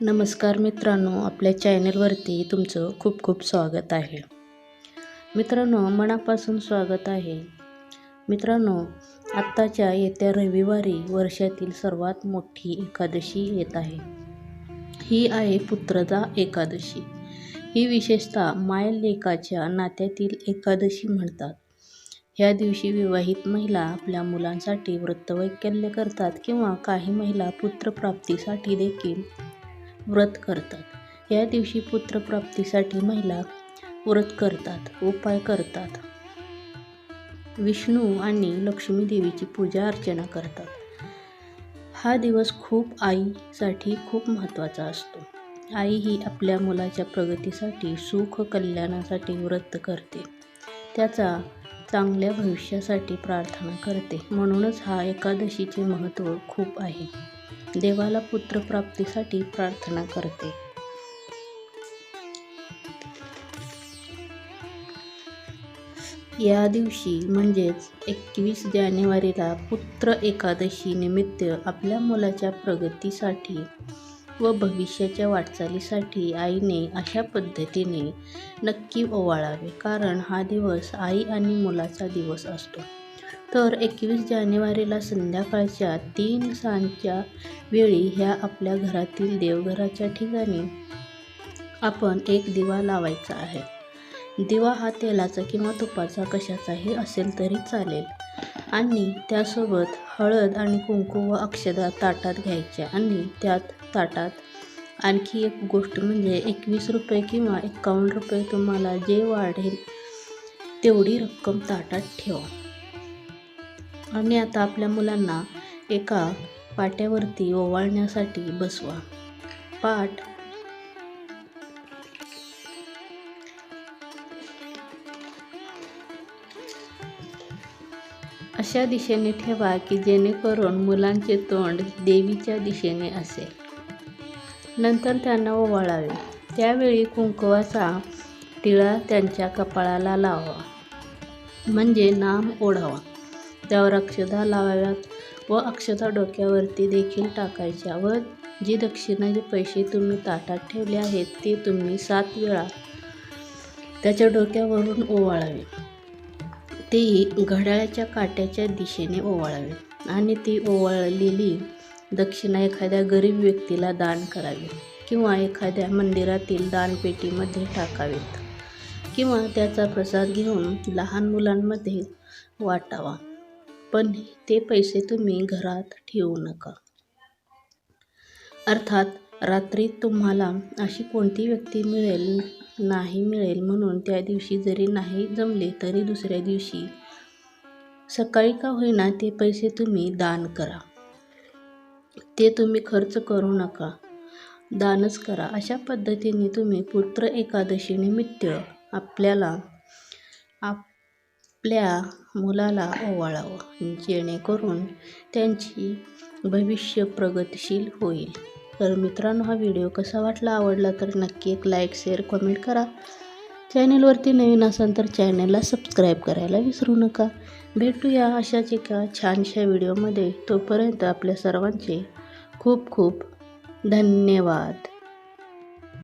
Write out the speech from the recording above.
नमस्कार मित्रांनो आपल्या चॅनलवरती तुमचं खूप खूप स्वागत आहे. मित्रांनो मनापासून स्वागत आहे. मित्रांनो आत्ताच्या येत्या रविवारी वर्षातील सर्वात मोठी एकादशी येत आहे. ही आहे पुत्रदा एकादशी. ही विशेषतः मायलेकाच्या नात्यातील एकादशी म्हणतात. ह्या दिवशी विवाहित महिला आपल्या मुलांसाठी व्रतवैकल्य करतात किंवा काही महिला पुत्रप्राप्तीसाठी देखील व्रत करतात. या दिवशी पुत्रप्राप्तीसाठी महिला व्रत करतात उपाय करतात. विष्णू आणि लक्ष्मी देवीची पूजा अर्चना करतात. हा दिवस खूप आईसाठी खूप महत्त्वाचा असतो. आई ही आपल्या मुलाच्या प्रगतीसाठी सुख कल्याणासाठी व्रत करते. त्याचा चांगल्या भविष्यासाठी प्रार्थना करते. म्हणूनच हा एकादशीचे महत्त्व खूप आहे. देवाला पुत्रप्राप्तीसाठी प्रार्थना करते. या दिवशी म्हणजेच एकवीस जानेवारीला पुत्र एकादशी निमित्त आपल्या मुलाच्या प्रगतीसाठी व भविष्याच्या वाटचालीसाठी आईने अशा पद्धतीने नक्की ओवाळावे. कारण हा दिवस आई आणि मुलाचा दिवस असतो. तर एकवीस जानेवारीला संध्याकाळच्या तीन सांच्या वेळी ह्या आपल्या घरातील देवघराच्या ठिकाणी आपण एक दिवा लावायचा आहे. दिवा हा तेलाचा किंवा तुपाचा कशाचाही असेल तरी चालेल. आणि त्यासोबत हळद आणि कुंकू व अक्षदा ताटात घ्यायच्या आणि त्यात ताटात आणखी एक गोष्ट म्हणजे एकवीस रुपये किंवा एकावन्न रुपये तुम्हाला जे वाढेल तेवढी रक्कम ताटात ठेवा. आणि आता आपल्या मुलांना एका पाट्यावरती ओवाळण्यासाठी बसवा. पाट अशा दिशेने ठेवा की जेणेकरून मुलांचे तोंड देवीच्या दिशेने असेल. नंतर त्यांना ओवाळावे. त्यावेळी कुंकवाचा टिळा त्यांच्या कपाळाला लावा. म्हणजे नाम ओढावा. त्यावर अक्षता लावाव्यात व अक्षता डोक्यावरती देखील टाकायच्या व जी दक्षिणा पैसे तुम्ही ताटात ठेवले आहेत ते तुम्ही सात वेळा त्याच्या डोक्यावरून ओवाळावे. तेही घड्याळाच्या काट्याच्या दिशेने ओवाळावे आणि ती ओवाळलेली दक्षिणा एखाद्या गरीब व्यक्तीला दान करावी किंवा एखाद्या मंदिरातील दानपेटीमध्ये टाकावेत किंवा त्याचा प्रसाद घेऊन लहान मुलांमध्ये वाटावा. पण ते पैसे तुम्ही घरात ठेवू नका. अर्थात रात्री तुम्हाला अशी कोणती व्यक्ती मिळेल नाही मिळेल म्हणून त्या दिवशी जरी नाही जमले तरी दुसऱ्या दिवशी. सकाळी का होईना ते पैसे तुम्ही दान करा. ते तुम्ही खर्च करू नका. दानच करा. अशा पद्धतीने तुम्ही पुत्र एकादशी निमित्त आपल्याला आपल्या मुलाला ओवाळावं जेणेकरून त्यांची भविष्य प्रगतिशील होईल. तर मित्रांनो हा व्हिडिओ कसा वाटला आवडला तर नक्की एक लाईक शेअर कमेंट करा. चॅनेलवरती नवीन असाल तर चॅनेलला सबस्क्राईब करायला विसरू नका. भेटूया अशाच एका छानशा व्हिडिओमध्ये. तोपर्यंत आपल्या सर्वांचे खूप खूप धन्यवाद.